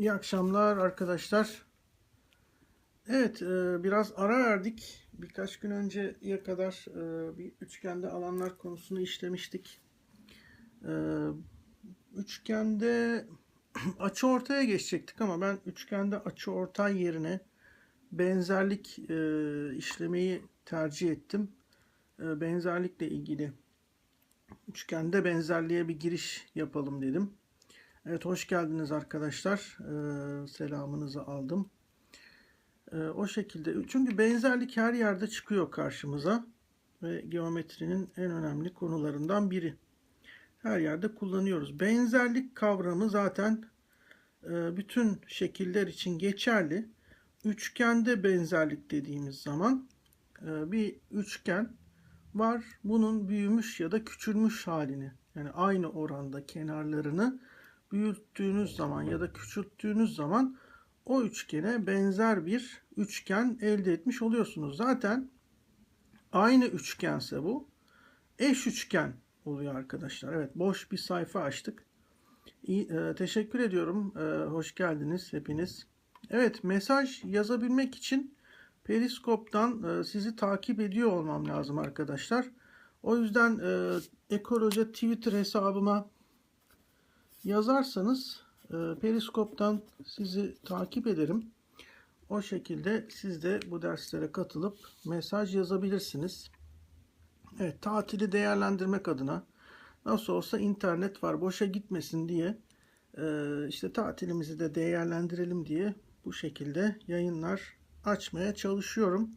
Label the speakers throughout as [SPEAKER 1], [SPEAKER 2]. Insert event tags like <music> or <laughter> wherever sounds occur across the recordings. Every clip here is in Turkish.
[SPEAKER 1] İyi akşamlar arkadaşlar. Evet, e, biraz ara verdik. Birkaç gün önceye kadar e, bir üçgende alanlar konusunu işlemiştik. E, Üçgende <clears throat> açı ortaya geçecektik ama ben üçgende açı ortay yerine benzerlik işlemeyi tercih ettim. Benzerlikle ilgili üçgende benzerliğe bir giriş yapalım dedim. Evet hoş geldiniz arkadaşlar. Ee, selamınızı aldım. Ee, o şekilde çünkü benzerlik her yerde çıkıyor karşımıza ve geometrinin en önemli konularından biri. Her yerde kullanıyoruz. Benzerlik kavramı zaten e, bütün şekiller için geçerli. Üçgende benzerlik dediğimiz zaman e, bir üçgen var. Bunun büyümüş ya da küçülmüş halini yani aynı oranda kenarlarını büyüttüğünüz zaman ya da küçülttüğünüz zaman o üçgene benzer bir üçgen elde etmiş oluyorsunuz. Zaten aynı üçgense bu eş üçgen oluyor arkadaşlar. Evet boş bir sayfa açtık. İyi, e, teşekkür ediyorum. E, hoş geldiniz hepiniz. Evet mesaj yazabilmek için Periskop'tan e, sizi takip ediyor olmam lazım arkadaşlar. O yüzden e, Ekoloji Twitter hesabıma yazarsanız e, Periskop'tan sizi takip ederim. O şekilde siz de bu derslere katılıp mesaj yazabilirsiniz. Evet, tatili değerlendirmek adına nasıl olsa internet var boşa gitmesin diye e, işte tatilimizi de değerlendirelim diye bu şekilde yayınlar açmaya çalışıyorum.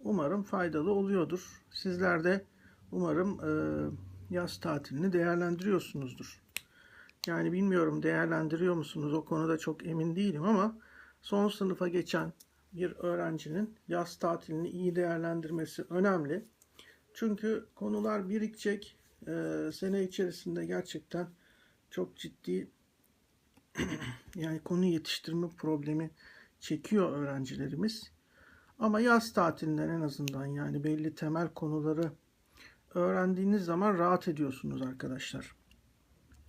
[SPEAKER 1] Umarım faydalı oluyordur. Sizler de umarım e, yaz tatilini değerlendiriyorsunuzdur. Yani bilmiyorum değerlendiriyor musunuz o konuda çok emin değilim ama son sınıfa geçen bir öğrencinin yaz tatilini iyi değerlendirmesi önemli. Çünkü konular birikecek. Ee, sene içerisinde gerçekten çok ciddi <clears throat> yani konu yetiştirme problemi çekiyor öğrencilerimiz. Ama yaz tatilinden en azından yani belli temel konuları öğrendiğiniz zaman rahat ediyorsunuz arkadaşlar.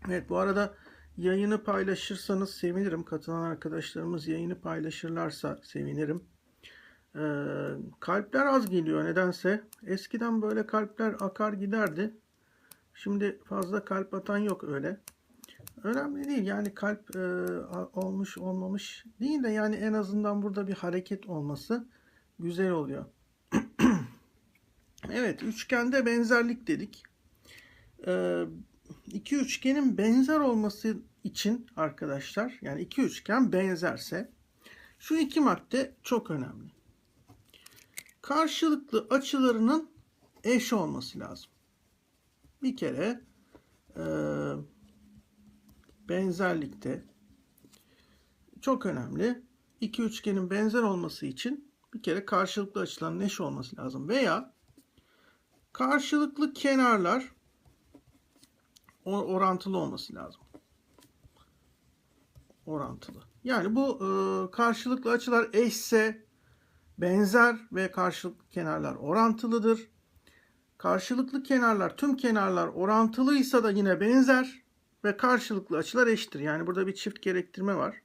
[SPEAKER 1] Evet bu arada yayını paylaşırsanız sevinirim. Katılan arkadaşlarımız yayını paylaşırlarsa sevinirim. Ee, kalpler az geliyor nedense. Eskiden böyle kalpler akar giderdi. Şimdi fazla kalp atan yok öyle. Önemli değil yani kalp e, olmuş olmamış değil de yani en azından burada bir hareket olması güzel oluyor. <clears throat> evet üçgende benzerlik dedik. Ee, iki üçgenin benzer olması için arkadaşlar yani iki üçgen benzerse şu iki madde çok önemli. Karşılıklı açılarının eş olması lazım. Bir kere e, benzerlikte çok önemli. İki üçgenin benzer olması için bir kere karşılıklı açıların eş olması lazım. Veya karşılıklı kenarlar orantılı olması lazım. Orantılı. Yani bu e, karşılıklı açılar eşse benzer ve karşılıklı kenarlar orantılıdır. Karşılıklı kenarlar tüm kenarlar orantılıysa da yine benzer ve karşılıklı açılar eşittir. Yani burada bir çift gerektirme var.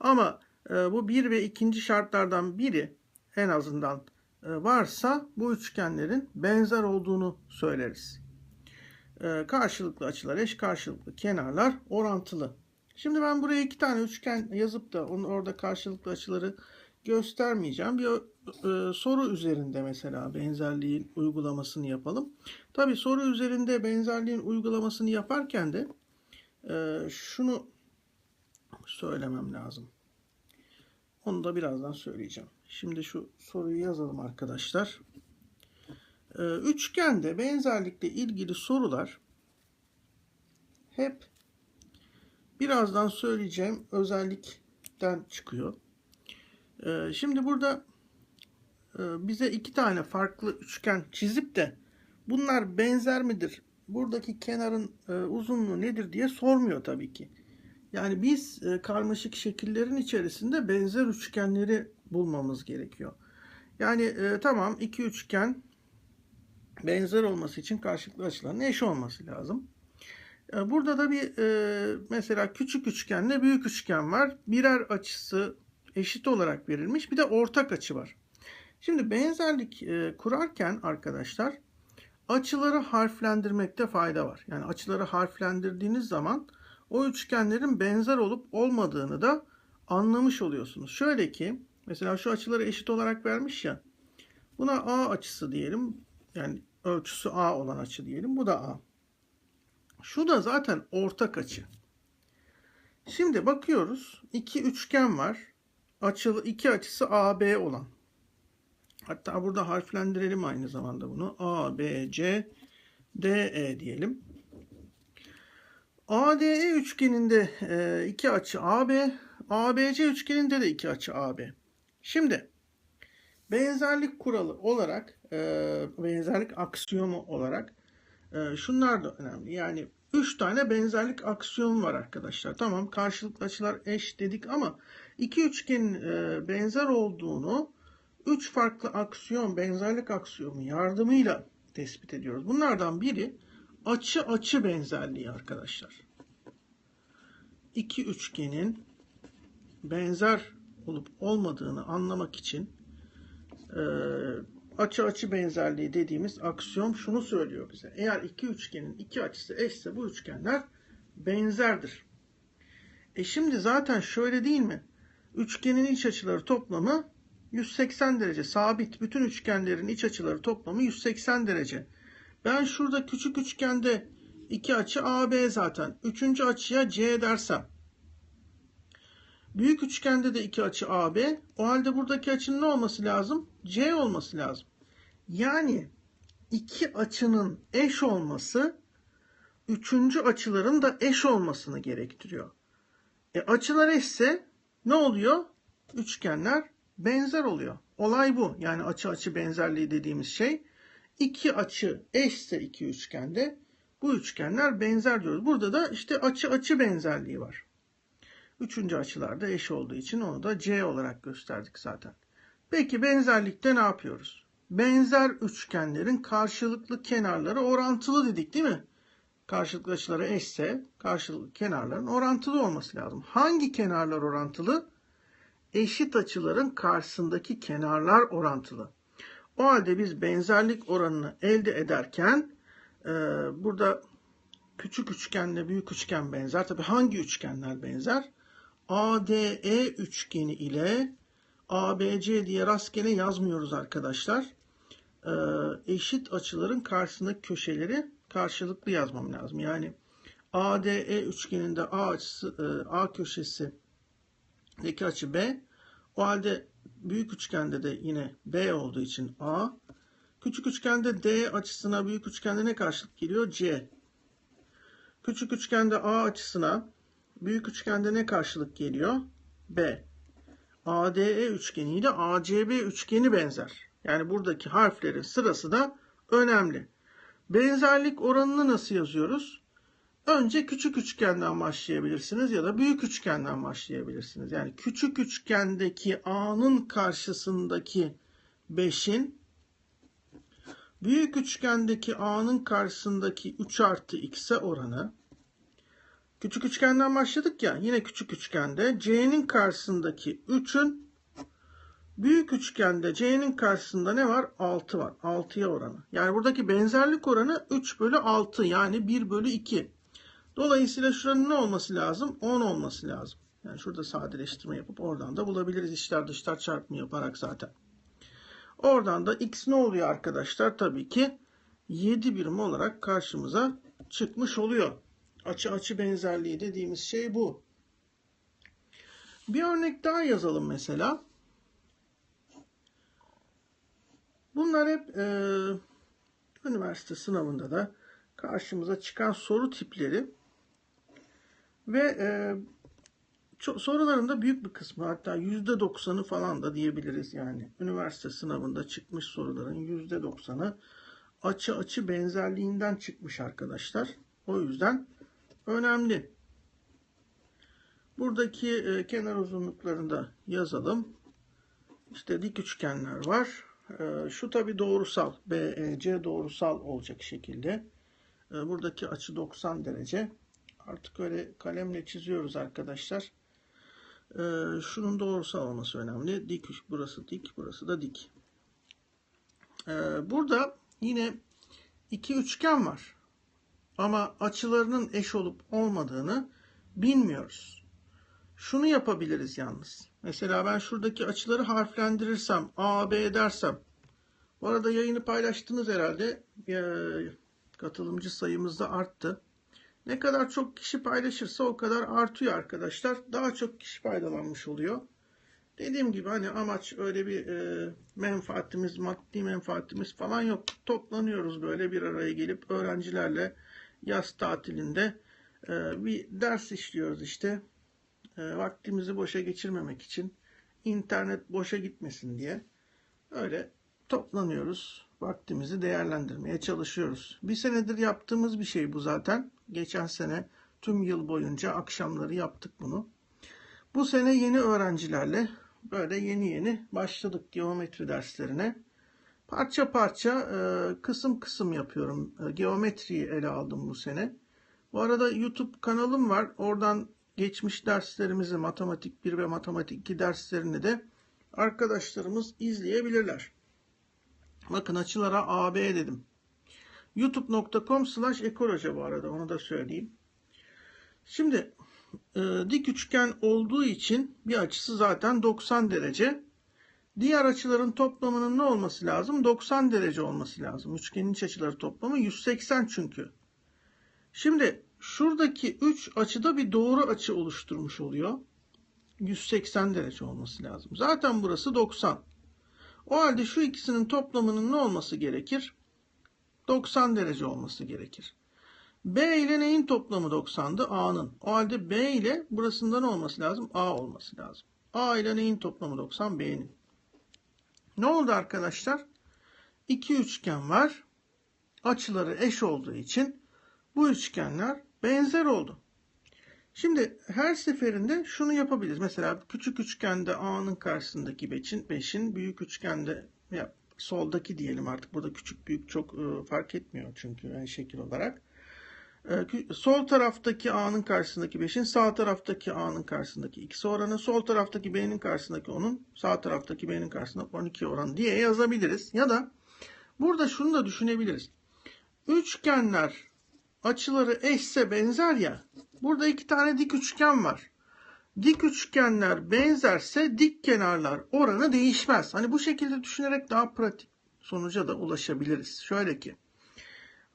[SPEAKER 1] Ama e, bu bir ve ikinci şartlardan biri en azından e, varsa bu üçgenlerin benzer olduğunu söyleriz. E, karşılıklı açılar eş, karşılıklı kenarlar orantılı. Şimdi ben buraya iki tane üçgen yazıp da onun orada karşılıklı açıları göstermeyeceğim. Bir e, soru üzerinde mesela benzerliğin uygulamasını yapalım. Tabi soru üzerinde benzerliğin uygulamasını yaparken de e, şunu söylemem lazım. Onu da birazdan söyleyeceğim. Şimdi şu soruyu yazalım arkadaşlar. Ee, üçgende benzerlikle ilgili sorular hep birazdan söyleyeceğim özellikten çıkıyor. Ee, şimdi burada e, bize iki tane farklı üçgen çizip de bunlar benzer midir? Buradaki kenarın e, uzunluğu nedir diye sormuyor tabii ki. Yani biz e, karmaşık şekillerin içerisinde benzer üçgenleri bulmamız gerekiyor. Yani tamam iki üçgen benzer olması için karşılıklı açıların eş olması lazım. E, Burada da bir e, mesela küçük üçgenle büyük üçgen var. Birer açısı eşit olarak verilmiş. Bir de ortak açı var. Şimdi benzerlik e, kurarken arkadaşlar açıları harflendirmekte fayda var. Yani açıları harflendirdiğiniz zaman o üçgenlerin benzer olup olmadığını da anlamış oluyorsunuz. Şöyle ki mesela şu açıları eşit olarak vermiş ya. Buna A açısı diyelim. Yani ölçüsü A olan açı diyelim. Bu da A. Şu da zaten ortak açı. Şimdi bakıyoruz. İki üçgen var. Açılı iki açısı AB olan. Hatta burada harflendirelim aynı zamanda bunu. A, B, C, D, E diyelim. ADE üçgeninde e, iki açı AB, ABC üçgeninde de iki açı AB. Şimdi benzerlik kuralı olarak, e, benzerlik aksiyomu olarak e, şunlar da önemli. Yani 3 tane benzerlik aksiyomu var arkadaşlar. Tamam karşılıklı açılar eş dedik ama iki üçgenin e, benzer olduğunu 3 farklı aksiyon, benzerlik aksiyomu yardımıyla tespit ediyoruz. Bunlardan biri açı açı benzerliği arkadaşlar. İki üçgenin benzer olup olmadığını anlamak için e, açı açı benzerliği dediğimiz aksiyom şunu söylüyor bize. Eğer iki üçgenin iki açısı eşse bu üçgenler benzerdir. E şimdi zaten şöyle değil mi? Üçgenin iç açıları toplamı 180 derece. Sabit. Bütün üçgenlerin iç açıları toplamı 180 derece. Ben şurada küçük üçgende iki açı AB zaten. Üçüncü açıya C dersem. Büyük üçgende de iki açı AB. O halde buradaki açının ne olması lazım? C olması lazım. Yani iki açının eş olması üçüncü açıların da eş olmasını gerektiriyor. E açılar eşse ne oluyor? Üçgenler benzer oluyor. Olay bu. Yani açı açı benzerliği dediğimiz şey iki açı eşse iki üçgende bu üçgenler benzer diyoruz. Burada da işte açı açı benzerliği var. Üçüncü açılarda eş olduğu için onu da C olarak gösterdik zaten. Peki benzerlikte ne yapıyoruz? Benzer üçgenlerin karşılıklı kenarları orantılı dedik değil mi? Karşılıklı açıları eşse karşılıklı kenarların orantılı olması lazım. Hangi kenarlar orantılı? Eşit açıların karşısındaki kenarlar orantılı. O halde biz benzerlik oranını elde ederken e, burada küçük üçgenle büyük üçgen benzer. Tabi hangi üçgenler benzer? ADE üçgeni ile ABC diye rastgele yazmıyoruz arkadaşlar. Ee, eşit açıların karşısındaki köşeleri karşılıklı yazmam lazım. Yani ADE üçgeninde A açısı e, A köşesi deki açı B. O halde büyük üçgende de yine B olduğu için A. Küçük üçgende D açısına büyük üçgende ne karşılık geliyor? C. Küçük üçgende A açısına büyük üçgende ne karşılık geliyor? B. ADE üçgeni ile ACB üçgeni benzer. Yani buradaki harflerin sırası da önemli. Benzerlik oranını nasıl yazıyoruz? Önce küçük üçgenden başlayabilirsiniz ya da büyük üçgenden başlayabilirsiniz. Yani küçük üçgendeki A'nın karşısındaki 5'in büyük üçgendeki A'nın karşısındaki 3 artı X'e oranı Küçük üçgenden başladık ya. Yine küçük üçgende C'nin karşısındaki 3'ün büyük üçgende C'nin karşısında ne var? 6 var. 6'ya oranı. Yani buradaki benzerlik oranı 3 bölü 6 yani 1 bölü 2. Dolayısıyla şuranın ne olması lazım? 10 olması lazım. Yani şurada sadeleştirme yapıp oradan da bulabiliriz içler dışlar çarpımı yaparak zaten. Oradan da x ne oluyor arkadaşlar? Tabii ki 7 birim olarak karşımıza çıkmış oluyor. Açı açı benzerliği dediğimiz şey bu. Bir örnek daha yazalım mesela. Bunlar hep e, üniversite sınavında da karşımıza çıkan soru tipleri ve e, soruların da büyük bir kısmı hatta yüzde doksanı falan da diyebiliriz yani. Üniversite sınavında çıkmış soruların yüzde doksanı açı açı benzerliğinden çıkmış arkadaşlar. O yüzden önemli. Buradaki e, kenar uzunluklarını yazalım. İşte dik üçgenler var. E, şu tabi doğrusal. BEC doğrusal olacak şekilde. E, buradaki açı 90 derece. Artık öyle kalemle çiziyoruz arkadaşlar. Ee, şunun doğrusal olması önemli. Dik burası dik, burası da dik. Ee, burada yine iki üçgen var. Ama açılarının eş olup olmadığını bilmiyoruz. Şunu yapabiliriz yalnız. Mesela ben şuradaki açıları harflendirirsem, A, B dersem. Bu arada yayını paylaştınız herhalde. Ee, katılımcı sayımız da arttı. Ne kadar çok kişi paylaşırsa o kadar artıyor arkadaşlar. Daha çok kişi faydalanmış oluyor. Dediğim gibi hani amaç öyle bir e, menfaatimiz, maddi menfaatimiz falan yok. Toplanıyoruz böyle bir araya gelip öğrencilerle yaz tatilinde e, bir ders işliyoruz işte. E, vaktimizi boşa geçirmemek için, internet boşa gitmesin diye öyle toplanıyoruz. Vaktimizi değerlendirmeye çalışıyoruz. Bir senedir yaptığımız bir şey bu zaten. Geçen sene tüm yıl boyunca akşamları yaptık bunu. Bu sene yeni öğrencilerle böyle yeni yeni başladık geometri derslerine. Parça parça e, kısım kısım yapıyorum. E, geometriyi ele aldım bu sene. Bu arada YouTube kanalım var. Oradan geçmiş derslerimizi matematik 1 ve matematik 2 derslerini de arkadaşlarımız izleyebilirler. Bakın açılara AB dedim. youtube.com slash ekoloji bu arada onu da söyleyeyim. Şimdi e, dik üçgen olduğu için bir açısı zaten 90 derece. Diğer açıların toplamının ne olması lazım? 90 derece olması lazım. Üçgenin iç açıları toplamı 180 çünkü. Şimdi şuradaki 3 açıda bir doğru açı oluşturmuş oluyor. 180 derece olması lazım. Zaten burası 90. O halde şu ikisinin toplamının ne olması gerekir? 90 derece olması gerekir. B ile neyin toplamı 90'dı? A'nın. O halde B ile burasında ne olması lazım? A olması lazım. A ile neyin toplamı 90? B'nin. Ne oldu arkadaşlar? İki üçgen var. Açıları eş olduğu için bu üçgenler benzer oldu. Şimdi her seferinde şunu yapabiliriz. Mesela küçük üçgende A'nın karşısındaki 5'in 5'in büyük üçgende ya soldaki diyelim artık burada küçük büyük çok e, fark etmiyor çünkü yani şekil olarak. E, sol taraftaki A'nın karşısındaki 5'in sağ taraftaki A'nın karşısındaki ikisi oranı, sol taraftaki B'nin karşısındaki onun, sağ taraftaki B'nin karşısındaki 12 oranı diye yazabiliriz. Ya da burada şunu da düşünebiliriz. Üçgenler açıları eşse benzer ya. Burada iki tane dik üçgen var. Dik üçgenler benzerse dik kenarlar oranı değişmez. Hani bu şekilde düşünerek daha pratik sonuca da ulaşabiliriz. Şöyle ki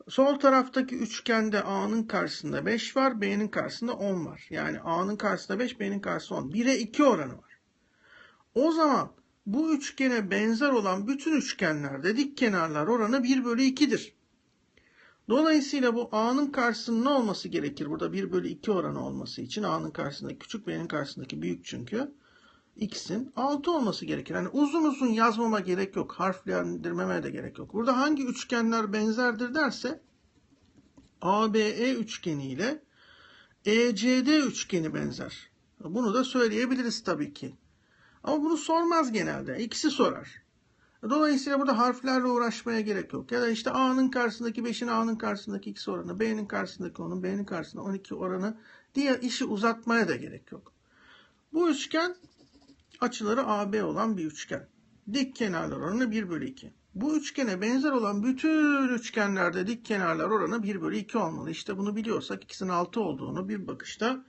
[SPEAKER 1] sol taraftaki üçgende A'nın karşısında 5 var, B'nin karşısında 10 var. Yani A'nın karşısında 5, B'nin karşısında 10. 1'e 2 oranı var. O zaman bu üçgene benzer olan bütün üçgenlerde dik kenarlar oranı 1 bölü 2'dir. Dolayısıyla bu A'nın karşısının ne olması gerekir? Burada 1 bölü 2 oranı olması için A'nın karşısındaki küçük, B'nin karşısındaki büyük çünkü. X'in 6 olması gerekir. Yani uzun uzun yazmama gerek yok. Harflendirmeme de gerek yok. Burada hangi üçgenler benzerdir derse ABE üçgeni ile ECD üçgeni benzer. Bunu da söyleyebiliriz tabii ki. Ama bunu sormaz genelde. İkisi sorar. Dolayısıyla burada harflerle uğraşmaya gerek yok. Ya da işte A'nın karşısındaki 5'in A'nın karşısındaki X oranı, B'nin karşısındaki onun, B'nin karşısında 12 oranı diye işi uzatmaya da gerek yok. Bu üçgen açıları AB olan bir üçgen. Dik kenarlar oranı 1 bölü 2. Bu üçgene benzer olan bütün üçgenlerde dik kenarlar oranı 1 bölü 2 olmalı. İşte bunu biliyorsak ikisinin 6 olduğunu bir bakışta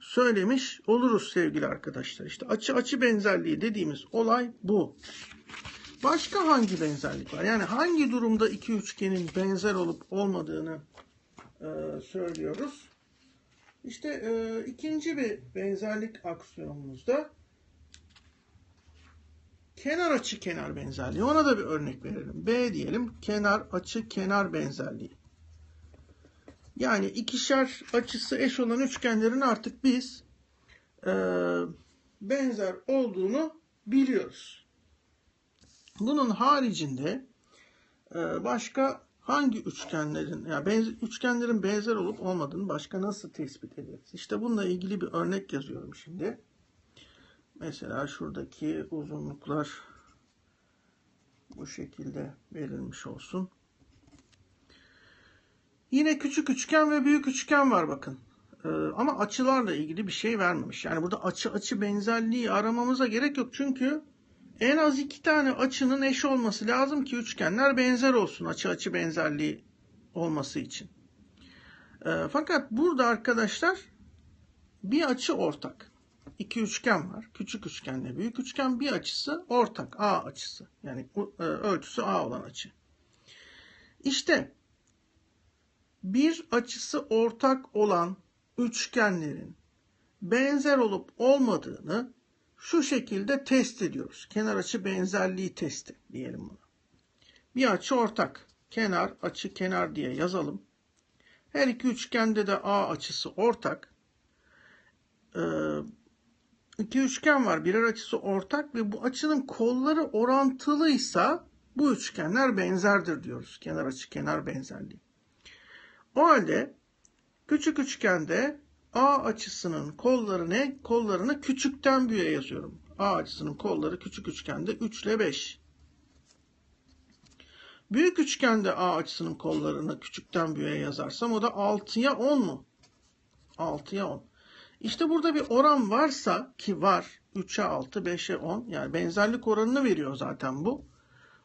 [SPEAKER 1] söylemiş oluruz sevgili arkadaşlar. İşte açı açı benzerliği dediğimiz olay bu. Başka hangi benzerlik var? Yani hangi durumda iki üçgenin benzer olup olmadığını e, söylüyoruz. İşte e, ikinci bir benzerlik aksiyonumuzda kenar açı kenar benzerliği. Ona da bir örnek verelim. B diyelim kenar açı kenar benzerliği. Yani ikişer açısı eş olan üçgenlerin artık biz e, benzer olduğunu biliyoruz. Bunun haricinde e, başka hangi üçgenlerin yani benzer, üçgenlerin benzer olup olmadığını başka nasıl tespit ederiz? İşte bununla ilgili bir örnek yazıyorum şimdi. Mesela şuradaki uzunluklar bu şekilde verilmiş olsun. Yine küçük üçgen ve büyük üçgen var bakın. Ee, ama açılarla ilgili bir şey vermemiş. Yani burada açı açı benzerliği aramamıza gerek yok. Çünkü en az iki tane açının eş olması lazım ki üçgenler benzer olsun açı açı benzerliği olması için. Ee, fakat burada arkadaşlar bir açı ortak. İki üçgen var. Küçük üçgenle büyük üçgen bir açısı ortak. A açısı. Yani e, ölçüsü A olan açı. İşte bir açısı ortak olan üçgenlerin benzer olup olmadığını şu şekilde test ediyoruz. Kenar açı benzerliği testi diyelim buna. Bir açı ortak. Kenar, açı, kenar diye yazalım. Her iki üçgende de A açısı ortak. Ee, iki üçgen var. Birer açısı ortak ve bu açının kolları orantılıysa bu üçgenler benzerdir diyoruz. Kenar açı, kenar benzerliği. O halde küçük üçgende A açısının kolları ne? Kollarını küçükten büyüğe yazıyorum. A açısının kolları küçük üçgende 3 ile 5. Büyük üçgende A açısının kollarını küçükten büyüğe yazarsam o da 6'ya 10 mu? 6'ya 10. İşte burada bir oran varsa ki var 3'e 6, 5'e 10 yani benzerlik oranını veriyor zaten bu.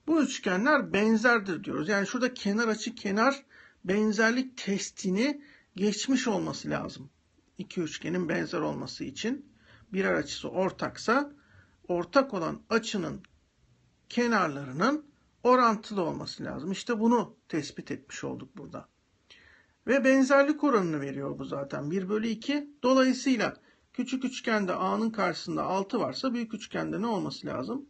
[SPEAKER 1] Bu üçgenler benzerdir diyoruz. Yani şurada kenar açı kenar benzerlik testini geçmiş olması lazım. İki üçgenin benzer olması için birer açısı ortaksa ortak olan açının kenarlarının orantılı olması lazım. İşte bunu tespit etmiş olduk burada. Ve benzerlik oranını veriyor bu zaten. 1 bölü 2. Dolayısıyla küçük üçgende A'nın karşısında 6 varsa büyük üçgende ne olması lazım?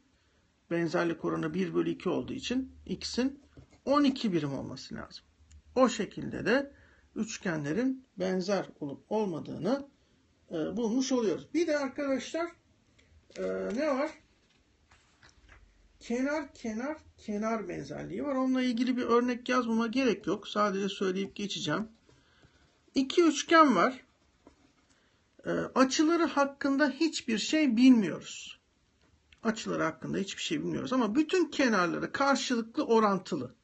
[SPEAKER 1] Benzerlik oranı 1 bölü 2 olduğu için X'in 12 birim olması lazım. O şekilde de üçgenlerin benzer olup olmadığını e, bulmuş oluyoruz. Bir de arkadaşlar e, ne var? Kenar kenar kenar benzerliği var. Onunla ilgili bir örnek yazmama gerek yok. Sadece söyleyip geçeceğim. İki üçgen var. E, açıları hakkında hiçbir şey bilmiyoruz. Açıları hakkında hiçbir şey bilmiyoruz ama bütün kenarları karşılıklı orantılı.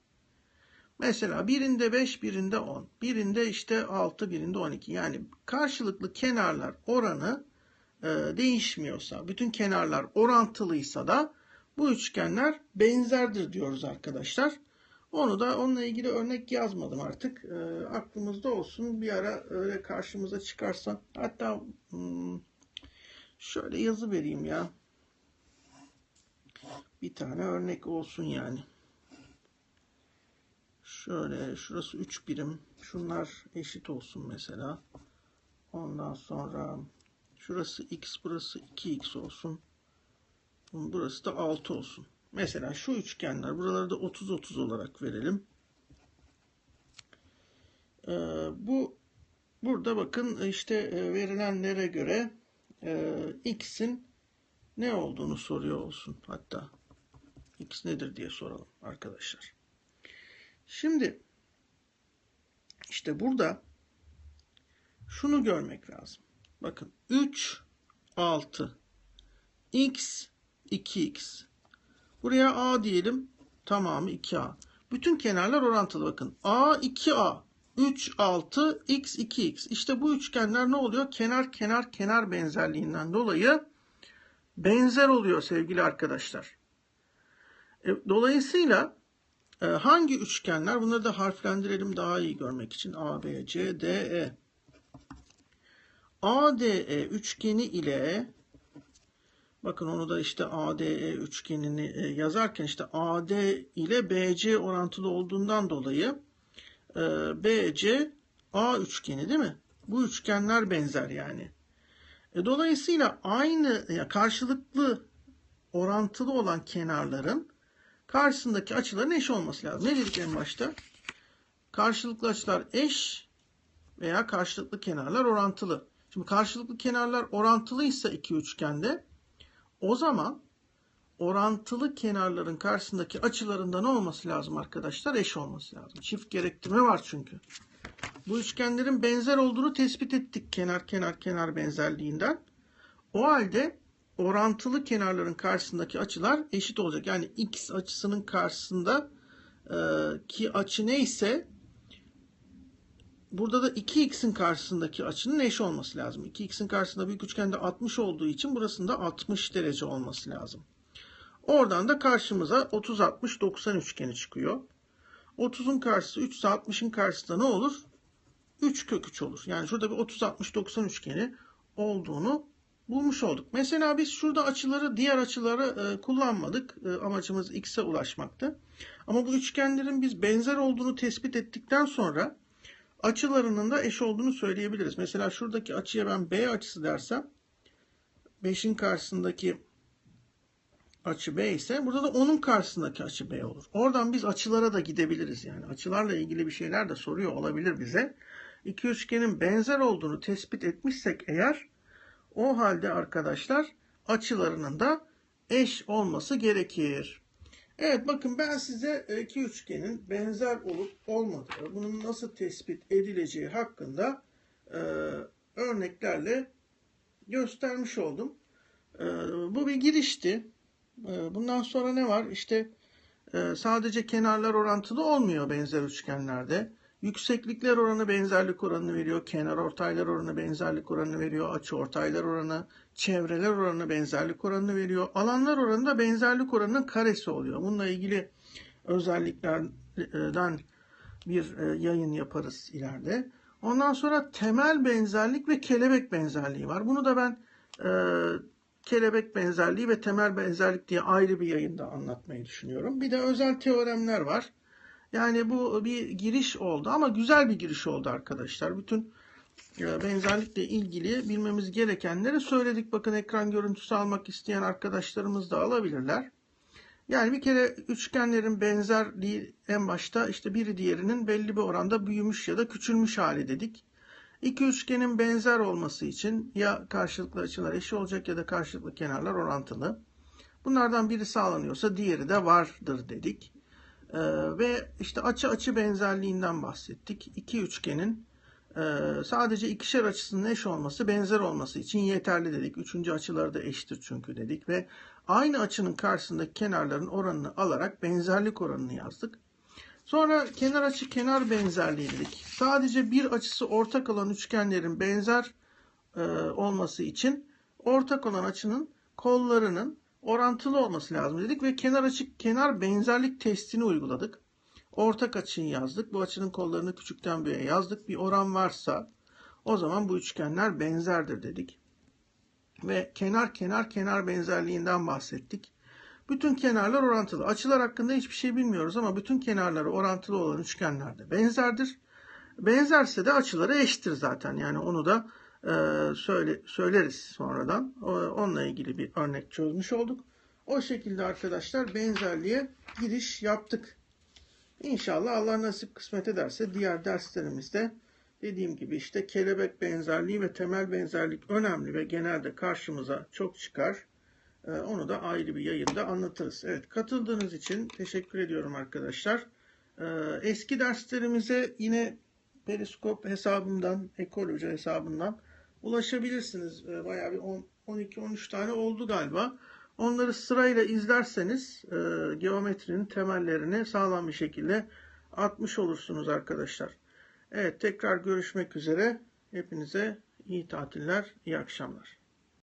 [SPEAKER 1] Mesela birinde 5, birinde 10. Birinde işte 6, birinde 12. Yani karşılıklı kenarlar oranı e, değişmiyorsa, bütün kenarlar orantılıysa da bu üçgenler benzerdir diyoruz arkadaşlar. Onu da onunla ilgili örnek yazmadım artık. E, aklımızda olsun. Bir ara öyle karşımıza çıkarsa. Hatta hmm, şöyle yazı vereyim ya. Bir tane örnek olsun yani. Şöyle şurası 3 birim. Şunlar eşit olsun mesela. Ondan sonra şurası x burası 2x olsun. Burası da 6 olsun. Mesela şu üçgenler buraları da 30-30 olarak verelim. Ee, bu burada bakın işte e, verilenlere göre e, x'in ne olduğunu soruyor olsun hatta. x nedir diye soralım arkadaşlar. Şimdi işte burada şunu görmek lazım. Bakın 3 6 x 2x. Buraya a diyelim. Tamamı 2a. Bütün kenarlar orantılı bakın. a 2a 3 6 x 2x. İşte bu üçgenler ne oluyor? Kenar kenar kenar benzerliğinden dolayı benzer oluyor sevgili arkadaşlar. E, dolayısıyla ee, hangi üçgenler? Bunları da harflendirelim daha iyi görmek için. A, B, C, D, E. ADE üçgeni ile bakın onu da işte ADE üçgenini e, yazarken işte AD ile BC orantılı olduğundan dolayı e, BC A üçgeni değil mi? Bu üçgenler benzer yani. E, dolayısıyla aynı karşılıklı orantılı olan kenarların karşısındaki açıların eş olması lazım. Ne dedik en başta? Karşılıklı açılar eş veya karşılıklı kenarlar orantılı. Şimdi karşılıklı kenarlar orantılıysa iki üçgende o zaman orantılı kenarların karşısındaki açılarında ne olması lazım arkadaşlar? Eş olması lazım. Çift gerektirme var çünkü. Bu üçgenlerin benzer olduğunu tespit ettik kenar kenar kenar benzerliğinden. O halde orantılı kenarların karşısındaki açılar eşit olacak. Yani x açısının karşısında e, ki açı neyse burada da 2x'in karşısındaki açının eş olması lazım. 2x'in karşısında büyük üçgende 60 olduğu için burasında 60 derece olması lazım. Oradan da karşımıza 30 60 90 üçgeni çıkıyor. 30'un karşısı 3 ise 60'ın karşısında ne olur? 3 kök 3 olur. Yani şurada bir 30 60 90 üçgeni olduğunu bulmuş olduk. Mesela biz şurada açıları diğer açıları e, kullanmadık. E, amacımız x'e ulaşmaktı. Ama bu üçgenlerin biz benzer olduğunu tespit ettikten sonra açılarının da eş olduğunu söyleyebiliriz. Mesela şuradaki açıya ben B açısı dersem 5'in karşısındaki açı B ise burada da onun karşısındaki açı B olur. Oradan biz açılara da gidebiliriz yani. Açılarla ilgili bir şeyler de soruyor olabilir bize. İki üçgenin benzer olduğunu tespit etmişsek eğer o halde arkadaşlar açılarının da eş olması gerekir. Evet bakın ben size iki üçgenin benzer olup olmadığı, bunun nasıl tespit edileceği hakkında e, örneklerle göstermiş oldum. E, bu bir girişti. E, bundan sonra ne var? İşte e, sadece kenarlar orantılı olmuyor benzer üçgenlerde. Yükseklikler oranı benzerlik oranını veriyor. Kenar ortaylar oranı benzerlik oranını veriyor. Açı ortaylar oranı, çevreler oranı benzerlik oranını veriyor. Alanlar oranı da benzerlik oranının karesi oluyor. Bununla ilgili özelliklerden bir e, yayın yaparız ileride. Ondan sonra temel benzerlik ve kelebek benzerliği var. Bunu da ben e, kelebek benzerliği ve temel benzerlik diye ayrı bir yayında anlatmayı düşünüyorum. Bir de özel teoremler var. Yani bu bir giriş oldu ama güzel bir giriş oldu arkadaşlar. Bütün e, benzerlikle ilgili bilmemiz gerekenleri söyledik. Bakın ekran görüntüsü almak isteyen arkadaşlarımız da alabilirler. Yani bir kere üçgenlerin benzerliği en başta işte biri diğerinin belli bir oranda büyümüş ya da küçülmüş hali dedik. İki üçgenin benzer olması için ya karşılıklı açılar eşit olacak ya da karşılıklı kenarlar orantılı. Bunlardan biri sağlanıyorsa diğeri de vardır dedik. Ee, ve işte açı açı benzerliğinden bahsettik. İki üçgenin e, sadece ikişer açısının eş olması benzer olması için yeterli dedik. Üçüncü açıları da eşittir çünkü dedik ve aynı açının karşısındaki kenarların oranını alarak benzerlik oranını yazdık. Sonra kenar açı kenar benzerliği dedik. Sadece bir açısı ortak olan üçgenlerin benzer e, olması için ortak olan açının kollarının orantılı olması lazım dedik ve kenar açı kenar benzerlik testini uyguladık. Ortak açıyı yazdık. Bu açının kollarını küçükten büyüğe yazdık. Bir oran varsa o zaman bu üçgenler benzerdir dedik. Ve kenar kenar kenar benzerliğinden bahsettik. Bütün kenarlar orantılı. Açılar hakkında hiçbir şey bilmiyoruz ama bütün kenarları orantılı olan üçgenler de benzerdir. Benzerse de açıları eşittir zaten. Yani onu da söyle, söyleriz sonradan. Onunla ilgili bir örnek çözmüş olduk. O şekilde arkadaşlar benzerliğe giriş yaptık. İnşallah Allah nasip kısmet ederse diğer derslerimizde dediğim gibi işte kelebek benzerliği ve temel benzerlik önemli ve genelde karşımıza çok çıkar. Ee, onu da ayrı bir yayında anlatırız. Evet katıldığınız için teşekkür ediyorum arkadaşlar. Ee, eski derslerimize yine periskop hesabımdan, ekoloji hesabından ulaşabilirsiniz. Ee, bayağı bir 12-13 tane oldu galiba. Onları sırayla izlerseniz e, geometrinin temellerini sağlam bir şekilde atmış olursunuz arkadaşlar. Evet tekrar görüşmek üzere. Hepinize iyi tatiller, iyi akşamlar.